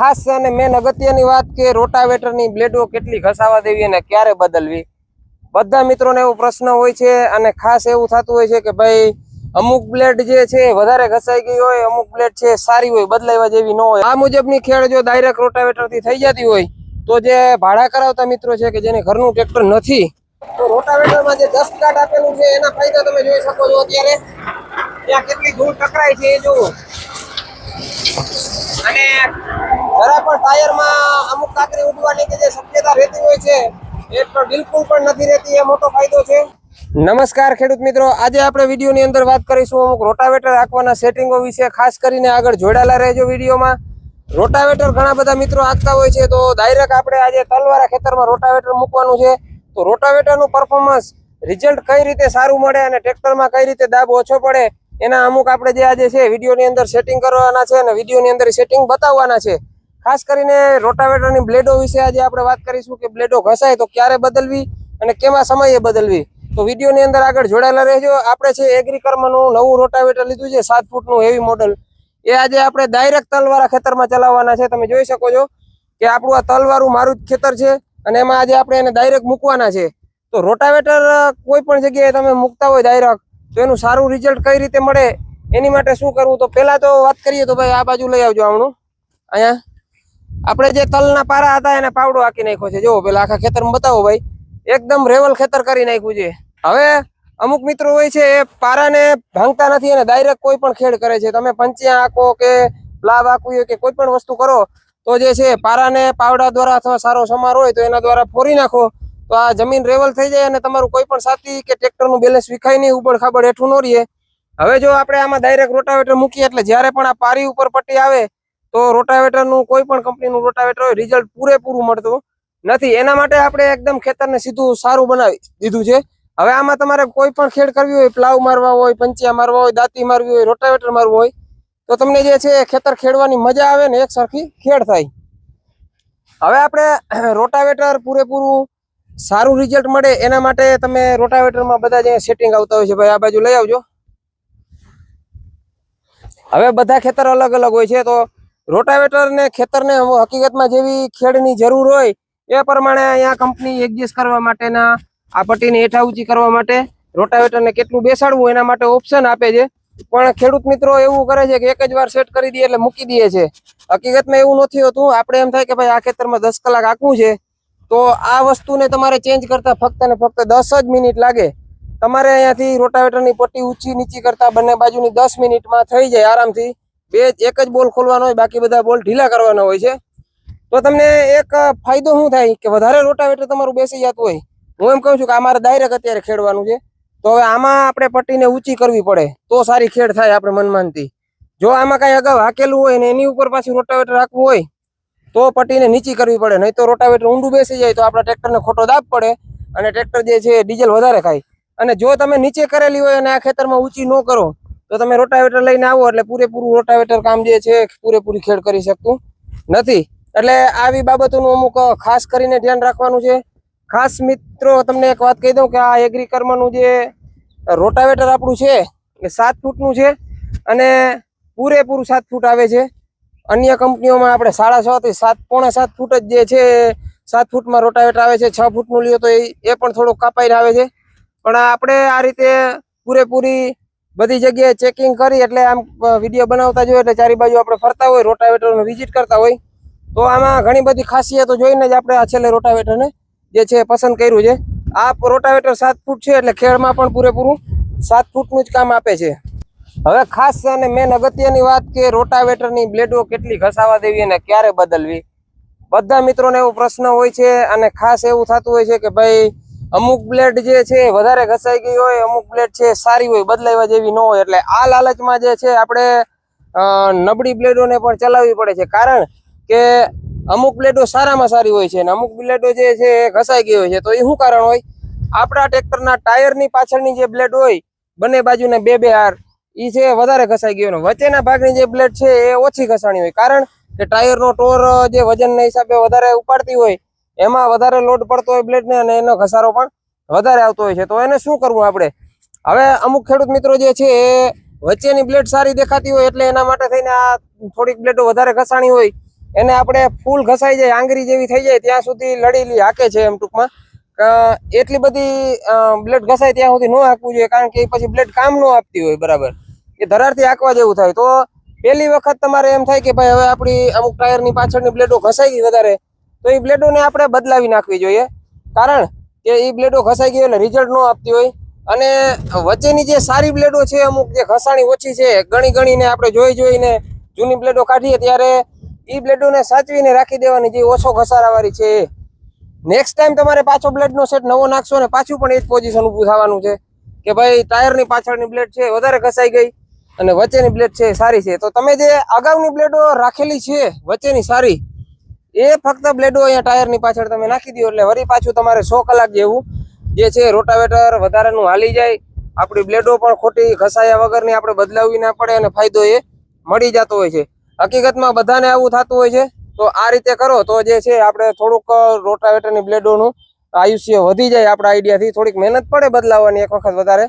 ખાસ અને મેન અગત્યની વાત કે રોટાવેટરની બ્લેડો કેટલી ઘસાવા દેવી અને ક્યારે બદલવી? બધા મિત્રોને એવો પ્રશ્ન હોય છે અને ખાસ એવું થતું હોય છે કે ભાઈ, અમુક બ્લેડ જે છે વધારે ઘસાઈ ગઈ હોય, અમુક બ્લેડ છે સારી હોય, બદલાવા જેવી ન હોય. આ મુજબની ખેડ જો ડાયરેક્ટ રોટાવેટરથી થઈ જતી હોય, તો જે ભાડા કરાવતા મિત્રો છે કે જેને ઘરનું ટ્રેક્ટર નથી, તો રોટાવેટરમાં જે દસ કાર્ડ આપેલું છે, એના ફાયદા તમે જોઈ શકો છો અત્યારે. ત્યાં કેટલી ધૂળ ટકરાય છે એ જુઓ. અને જરા પણ ટાયરમાં અમુક કાકરી ઉડવાની કે જે શક્યતા રહેતી હોય છે, એ તો બિલકુલ પણ નથી રહેતી, એ મોટો ફાયદો છે. નમસ્કાર ખેડૂત મિત્રો, આજે આપણે વિડીયોની અંદર વાત કરીશું અમુક રોટાવેટર આંકવાના સેટિંગો વિશે, ખાસ કરીને આગળ જોડાયેલા રહેજો વિડીયોમાં. રોટાવેટર ઘણા બધા મિત્રો આંકતા હોય છે, તો ડાયરેક્ટ આપણે આજે તલવારા ખેતરમાં રોટાવેટર મૂકવાનું છે. તો રોટાવેટરનું પરફોર્મન્સ રિઝલ્ટ કઈ રીતે સારું મળે અને ટ્રેક્ટરમાં કઈ રીતે દાબ ઓછો પડે, એના અમુક આપણે જે આજે છે, વિડીયોની અંદર સેટિંગ કરવાના છે અને વિડીયોની અંદર સેટિંગ બતાવવાના છે. ખાસ કરીને રોટાવેટરની બ્લેડો વિશે આજે આપણે વાત કરીશું કે બ્લેડો ઘસાય તો ક્યારે બદલવી અને કેવા સમયે બદલવી. તો વિડીયોની અંદર આગળ જોડાયેલા રહેજો. આપણે છે એગ્રીકર્મનું નવું રોટાવેટર લીધું છે, સાત ફૂટનું હેવી મોડલ એ આજે આપણે ડાયરેક્ટ તલવાળા ખેતરમાં ચલાવવાના છે. તમે જોઈ શકો છો કે આપણું આ તલવાળું મારું જ ખેતર છે અને એમાં આજે આપણે એને ડાયરેક્ટ મૂકવાના છે. તો રોટાવેટર કોઈ પણ જગ્યાએ તમે મૂકતા હોય ડાયરેક્ટ તો એનું સારું રિઝલ્ટ કઈ રીતે મળે એની માટે શું કરવું? તો પહેલાં તો વાત કરીએ તો ભાઈ આ બાજુ લઈ આવજો આમનું અહીંયા. આપણે જે તલના પારા હતા એને પાવડો હાકી નાખ્યો છે. જો, પેલા આખા ખેતરમાં બતાવો ભાઈ. એકદમ રેવલ ખેતર કરી નાખ્યું છે. હવે અમુક મિત્રો હોય છે, એ પારાને ભાંગતા નથી અને ડાયરેક્ટ કોઈ પણ ખેડ કરે છે. તમે પંચ્યા આંકો કે લાભ આંકવી કે કોઈ પણ વસ્તુ કરો, તો જે છે, પારાને પાવડા દ્વારા અથવા સારો સમાર હોય તો એના દ્વારા ફોરી નાખો. તો આ જમીન રેવલ થઈ જાય અને તમારું કોઈ પણ સાથી કે ટ્રેક્ટરનું બેલેન્સ વિખાય નહીં, ઉબડ ખાબડ હેઠું ન રહીએ હવે જો આપણે આમાં ડાયરેક્ટ રોટાવેટર મૂકીએ, એટલે જ્યારે પણ આ પારી ઉપર પટ્ટી આવે તો રોટાવેટરનું કોઈ પણ કંપનીનું રોટાવેટર હોય રિઝલ્ટ પૂરેપૂરું મળતું નથી. એના માટે આપણે એકદમ ખેતરને સીધું સારું બનાવી દીધું છે. હવે આમાં તમારે કોઈ પણ ખેડ કરવી હોય, પ્લાવ મારવા હોય, પંચિયા મારવા હોય, દાંતી મારવી હોય, રોટાવેટર મારવું હોય, તો તમને જે છે ખેતર ખેડવાની મજા આવે ને એક સરખી ખેડ થાય. હવે આપણે રોટાવેટર પૂરેપૂરું સારું રિઝલ્ટ મળે એના માટે તમે રોટાવેટરમાં બધા જે સેટિંગ આવતા હોય છે, ભાઈ, આ બાજુ લઈ આવજો. હવે બધા ખેતર અલગ અલગ હોય છે, તો રોટાવેટર ને ખેતરને હકીકતમાં જેવી ખેડની જરૂર હોય, એ પ્રમાણે અહીંયા કંપની એડજસ્ટ કરવા માટેના, આ પટ્ટીને હેઠા ઊંચી કરવા માટે રોટાવેટરને કેટલું બેસાડવું એના માટે ઓપ્શન આપે છે. પણ ખેડૂત મિત્રો એવું કરે છે કે એક જ વાર સેટ કરી દઈએ એટલે મૂકી દે છે. હકીકતમાં એવું નથી હોતું. આપણે એમ થાય કે ભાઈ આ ખેતરમાં દસ કલાક આંકવું છે, તો આ વસ્તુને તમારે ચેન્જ કરતા ફક્ત ને ફક્ત દસ જ મિનિટ લાગે. તમારે અહીંયાથી રોટાવેટરની પટ્ટી ઊંચી નીચી કરતા બંને બાજુની દસ મિનિટમાં થઈ જાય આરામથી. બે એક જ બોલ ખોલવાનો હોય, બાકી બધા બોલ ઢીલા કરવાના હોય છે. તો તમને એક ફાયદો શું થાય? કે વધારે રોટાવેટર તમારું બેસી જતું હોય. હું એમ કહું છું કે અમારે ડાયરેક્ટ અત્યારે ખેડવાનું છે. તો હવે આમાં આપણે પટ્ટીને ઊંચી કરવી પડે. તો સારી ખેડ થાય આપણે મનમાનથી. જો આમાં કાંઈ અગાઉ હાકેલું હોય ને એની ઉપર પાછું રોટાવેટર રાખવું હોય, તો પટ્ટીને નીચી કરવી પડે. નહીં તો રોટાવેટર ઊંડું બેસી જાય તો આપણા ટ્રેક્ટરને ખોટો દાબ પડે અને ટ્રેક્ટર જે છે ડીઝલ વધારે ખાય. અને જો તમે નીચે કરેલી હોય અને આ ખેતરમાં ઊંચી ન કરો તો તમે રોટાવેટર લઈને આવો એટલે પૂરેપૂરું રોટાવેટર કામ જે છે પૂરેપૂરી ખેડ કરી શકતું નથી. એટલે આવી બાબતોનું અમુક ખાસ કરીને ધ્યાન રાખવાનું છે. ખાસ મિત્રો, તમને એક વાત કહી દઉં કે આ એગ્રીકર્મનું જે રોટાવેટર આપણું છે, એ સાત ફૂટનું છે અને પૂરેપૂરું સાત ફૂટ આવે છે. અન્ય કંપનીઓમાં આપણે સાડા છ થી સાત, પોણા સાત ફૂટ જ જે છે, સાત ફૂટમાં રોટાવેટર આવે છે. છ ફૂટનું લ્યો તો એ પણ થોડુંક કાપાઈને આવે છે. પણ આપણે આ રીતે પૂરેપૂરી બધી જગ્યાએ ચેકિંગ કરી એટલે આમ વીડિયો બનાવતા જોઈએ એટલે ચારી બાજુ આપણે ફરતા હોય રોટાવેટરને વિઝિટ કરતા હોય. તો આમાં ઘણી બધી ખાસિયતો જોઈને જ આપણે આ છેલ્લે રોટાવેટરને જે છે પસંદ કર્યું છે. આ રોટાવેટર સાત ફૂટ છે એટલે ખેડમાં પણ પૂરેપૂરું સાત ફૂટનું જ કામ આપે છે. હવે ખાસ અને મેન અગત્યની વાત કે રોટાવેટરની બ્લેડો કેટલી ઘસાવા દેવી અને ક્યારે બદલવી? બધા મિત્રોને એવો પ્રશ્ન હોય છે અને ખાસ એવું થતું હોય છે કે ભાઈ અમુક બ્લેડ જે છે વધારે ઘસાઈ ગઈ હોય, અમુક બ્લેડ છે સારી હોય, બદલાવા જેવી ન હોય. એટલે આ લાલચમાં જે છે આપણે નબળી બ્લેડોને પણ ચલાવવી પડે છે. કારણ કે અમુક બ્લેડો સારામાં સારી હોય છે અને અમુક બ્લેડો જે છે એ ઘસાઈ ગઈ હોય છે. તો એ શું કારણ હોય? આપણા ટ્રેક્ટરના ટાયરની પાછળની જે બ્લેડ હોય, બંને બાજુને બે બે હાર એ છે વધારે ઘસાઈ ગયો વચ્ચેના ભાગની જે બ્લેડ છે એ ઓછી ઘસાણી હોય. કારણ કે ટાયરનો ટોર જે વજનના હિસાબે વધારે ઉપાડતી હોય એમાં વધારે લોડ પડતો હોય બ્લેડને અને એનો ઘસારો પણ વધારે આવતો હોય છે. તો એને શું કરવું આપણે? હવે અમુક ખેડૂત મિત્રો જે છે, એ વચ્ચેની બ્લેડ સારી દેખાતી હોય એટલે એના માટે થઈને આ થોડીક બ્લેડો વધારે ઘસાણી હોય, એને આપણે ફૂલ ઘસાઈ જાય આંગરી જેવી થઈ જાય, ત્યાં સુધી લડીલી હાકે છે એમ ટૂંકમાં. એટલી બધી બ્લેડ ઘસાય ત્યાં સુધી ન હાંકવું જોઈએ, કારણ કે એ પછી બ્લેડ કામ ન આપતી હોય, બરાબર. એ ધરારથી હાંકવા જેવું થાય. તો પહેલી વખત તમારે એમ થાય કે ભાઈ, હવે આપણી અમુક ટાયરની પાછળની બ્લેડો ઘસાઈ ગઈ વધારે તો એ બ્લેડોને આપણે બદલાવી નાખવી જોઈએ. કારણ કે એ બ્લેડો ઘસાઈ ગઈ એટલે રિઝલ્ટ ન આપતી હોય. અને વચ્ચેની જે સારી બ્લેડો છે, અમુક જે ઘસાણી ઓછી છે, ગણી ગણીને આપણે જોઈ જોઈને જૂની બ્લેડો કાઢીએ ત્યારે એ બ્લેડોને સાચવીને રાખી દેવાની જે ઓછો ઘસારાવાળી છે. નેક્સ્ટ ટાઈમ તમારે પાછો બ્લેડનો સેટ નવો નાખશો ને પાછું પણ એ જ પોઝિશન ઊભું થવાનું છે. કે ભાઈ, ટાયરની પાછળની બ્લેડ છે, વધારે ઘસાઈ ગઈ અને વચ્ચેની બ્લેડ છે સારી છે. તો તમે જે અગાઉની બ્લેડો રાખેલી છે, વચ્ચેની સારી એ ફક્ત બ્લેડો અહીંયા ટાયરની પાછળ તમે નાખી દો એટલે વળી પાછું તમારે સો કલાક જેવું જે છે રોટાવેટર વધારાનું હાલી જાય. આપણી બ્લેડો પણ ખોટી ઘસાયા વગરની આપણે બદલાવવી ના પડે અને ફાયદો એ મળી જતો હોય છે. હકીકતમાં બધાને આવું થતું હોય છે. તો આ રીતે કરો તો જે છે આપણે થોડુંક રોટાવેટરની બ્લેડોનું આયુષ્ય વધી જાય આપણા આઈડિયાથી. થોડીક મહેનત પડે બદલાવવાની એક વખત વધારે.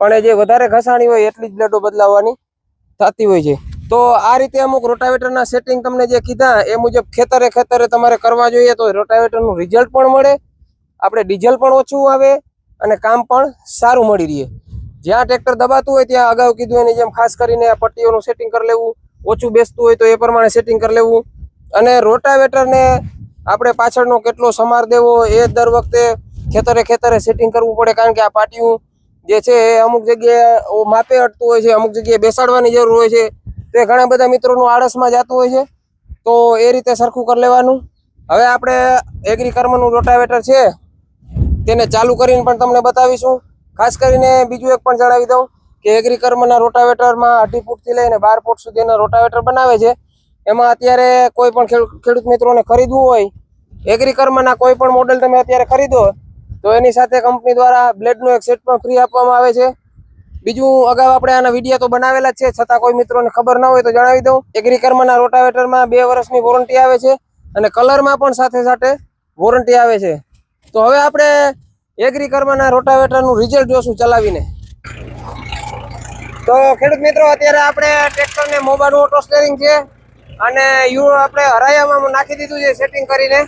પણ એ જે વધારે ઘસાણી હોય એટલી જ બ્લેડો બદલાવવાની થતી હોય છે. તો આ રીતે અમુક રોટાવેટરના સેટિંગ તમને જે કીધા, એ મુજબ ખેતરે ખેતરે તમારે કરવા જોઈએ તો રોટાવેટરનું રિઝલ્ટ પણ મળે, આપણે ડીઝલ પણ ઓછું આવે અને કામ પણ સારું મળી રહે. જ્યાં ટ્રેક્ટર દબાતું હોય ત્યાં અગાઉ કીધું એની જેમ ખાસ કરીને પટ્ટીઓનું સેટિંગ કરી લેવું, ઓછું બેસતું હોય તો એ પ્રમાણે સેટિંગ કરી લેવું. અને રોટાવેટરને આપણે પાછળનો કેટલો સમાર દેવો એ દર વખતે ખેતરે ખેતરે સેટિંગ કરવું પડે, કારણ કે આ પાટિયું જે છે એ અમુક જગ્યાએ માપે અટતું હોય છે, અમુક જગ્યાએ બેસાડવાની જરૂર હોય છે. તે ઘણા બધા મિત્રોનું આળસમાં જતું હોય છે. તો એ રીતે સરખું કરી લેવાનું. હવે આપણે એગ્રીકર્મનું રોટાવેટર છે, તેને ચાલુ કરીને પણ તમને બતાવીશું. ખાસ કરીને બીજું એક પણ જણાવી દઉં કે એગ્રીકર્મના રોટાવેટરમાં અઢી ફૂટથી લઈને બાર ફૂટ સુધીના રોટાવેટર બનાવે છે. એમાં અત્યારે કોઈ પણ ખેડૂ- ખેડૂત મિત્રોને ખરીદવું હોય એગ્રીકર્મના કોઈ પણ મોડેલ તમે અત્યારે ખરીદો તો એની સાથે કંપની દ્વારા બ્લેડનું એક સેટ પણ ફ્રી આપવામાં આવે છે. બીજું અગાઉ આપણે આના વીડિયો તો બનાવેલા છે, છતાં કોઈ મિત્રોને ખબર ના હોય તો જણાવી દઉં. એગ્રીકર્મના રોટાવેટરમાં બે વર્ષની વોરંટી આવે છે અને કલરમાં પણ સાથે સાથે વોરંટી આવે છે. તો હવે આપણે એગ્રીકર્મના રોટાવેટરનું રિઝલ્ટ જોશું ચલાવીને. તો ખેડૂત મિત્રો, અત્યારે આપણે ટ્રેક્ટરને મોબાઈલ ઓટો સ્ટેરિંગ છે અને યુ આપણે હરાયામાં નાખી દીધું છે સેટિંગ કરીને.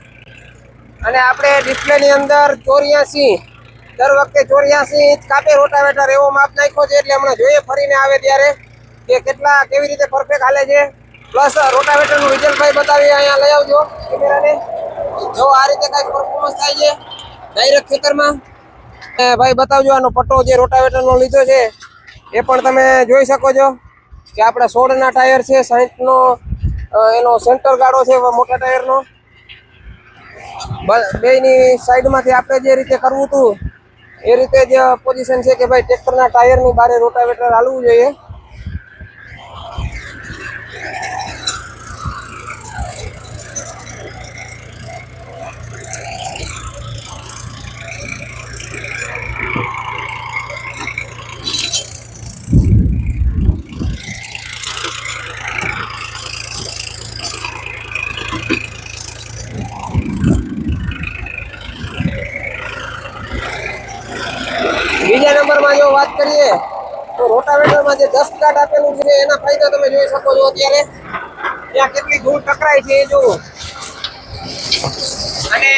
અને આપણે ડિસ્પ્લેની અંદર ચોર્યાસી દર વખતે ચોર્યાસી ઇંચ કાપે રોટાવેટર એવો માપ નાખ્યો છે એટલે હમણાં જોઈએ ફરીને આવે ત્યારે કે કેટલા કેવી રીતે પરફેક્ટ હાલે છે. પ્લસ રોટાવેટરનું રિઝલ્ટ ભાઈ બતાવી અહીંયા લઈ આવજો કેમેરાને. જો આ રીતે કાંઈક પરફોર્મન્સ થાય છે ડાયરેક્ટ ખેતરમાં. ભાઈ બતાવજો આનો પટ્ટો જે રોટાવેટરનો લીધો છે. એ પણ તમે જોઈ શકો છો કે આપણા સોળના ટાયર છે, સાહીઠનો એનો સેન્ટર ગાળો છે મોટા ટાયરનો. બ- બેયની સાઈડમાંથી આપણે જે રીતે કરવું હતું એ રીતે જ પોઝિશન છે કે ભાઈ ટ્રેક્ટરના ટાયરની બારે રોટાવેટર હાલવું જોઈએ બીજા નંબરમાં જો વાત કરીએ તો રોટાવેટરમાં જે દસ કાટ આપેલું છે, એના ફાયદા તમે જોઈ શકો છો અત્યારે. ત્યાં કેટલી ધૂળ ટકરાય છે એ જુઓ. અને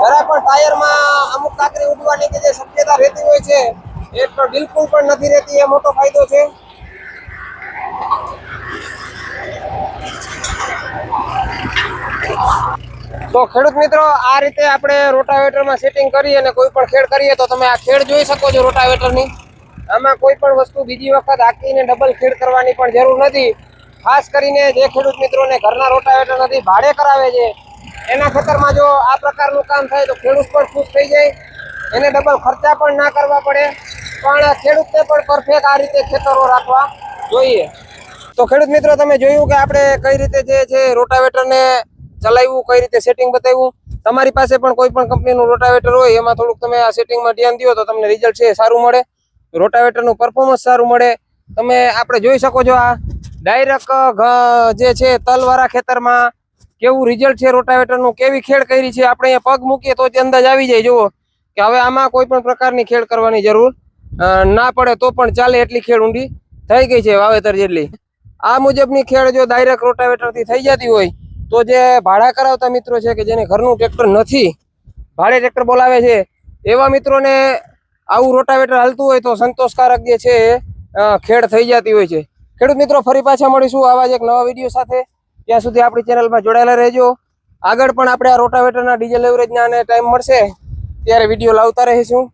જરા પણ ટાયરમાં અમુક કાકરી ઉડવાની કે જે શક્યતા રહેતી હોય છે, એ પણ બિલકુલ પણ નથી રહેતી, એ મોટો ફાયદો છે. તો ખેડૂત મિત્રો, આ રીતે આપણે રોટાવેટરમાં સેટિંગ કરી અને કોઈ પણ ખેડ કરીએ તો તમે આ ખેડ જોઈ શકો છો રોટાવેટરની. આમાં કોઈ પણ વસ્તુ બીજી વખત આકીને ડબલ ખેડ કરવાની પણ જરૂર નથી. ખાસ કરીને જે ખેડૂત મિત્રોને ઘરના રોટાવેટર નથી, ભાડે કરાવે છે. એના ખેતરમાં જો આ પ્રકારનું કામ થાય તો ખેડૂત પણ ખુશ થઈ જાય. એને ડબલ ખર્ચા પણ ના કરવા પડે. પણ ખેડૂતને પણ પરફેક્ટ આ રીતે ખેતરો રાખવા જોઈએ. તો ખેડૂત મિત્રો, તમે જોયું કે આપણે કઈ રીતે જે છે રોટાવેટરને ચલાવ્યું, કઈ રીતે સેટિંગ બતાવ્યું. તમારી પાસે પણ કોઈ પણ કંપનીનું રોટાવેટર હોય, એમાં થોડુંક તમે આ સેટિંગમાં ધ્યાન દો તો તમને રિઝલ્ટ છે સારું મળે. રોટાવેટરનું પરફોર્મન્સ સારું મળે. તમે આપણે જોઈ શકો છો આ. ડાયરેક્ટ જે છે તલવાળા ખેતરમાં કેવું રિઝલ્ટ છે રોટાવેટરનું, કેવી ખેડ કરી છે, આપણે અહીંયા પગ મૂકીએ તો તે અંદાજ આવી જાય. જુઓ કે હવે આમાં કોઈ પણ પ્રકારની ખેડ કરવાની જરૂર ના પડે તો પણ ચાલે એટલી ખેડ ઊંડી થઈ ગઈ છે વાવેતર જેટલી. આ મુજબની ખેડ જો ડાયરેક્ટ રોટાવેટરથી થઈ જતી હોય, તો જે ભાડા કરાવતા મિત્રો છે કે જેને ઘરનું ટ્રેક્ટર નથી, ભાડે ટ્રેક્ટર બોલાવે છે, એવા મિત્રોને આવું રોટાવેટર હાલતું હોય તો સંતોષકારક જે છે ખેડ થઈ જતી હોય છે. ખેડૂત મિત્રો, ફરી પાછા મળીશું આવા જ એક નવા વીડિયો સાથે. ત્યાં સુધી આપણી ચેનલમાં જોડાયેલા રહેજો. આગળ પણ આપણે આ રોટાવેટરના ડીઝલ એવરેજના અને ટાઈમ મળશે. ત્યારે વીડિયો લાવતા રહીશું.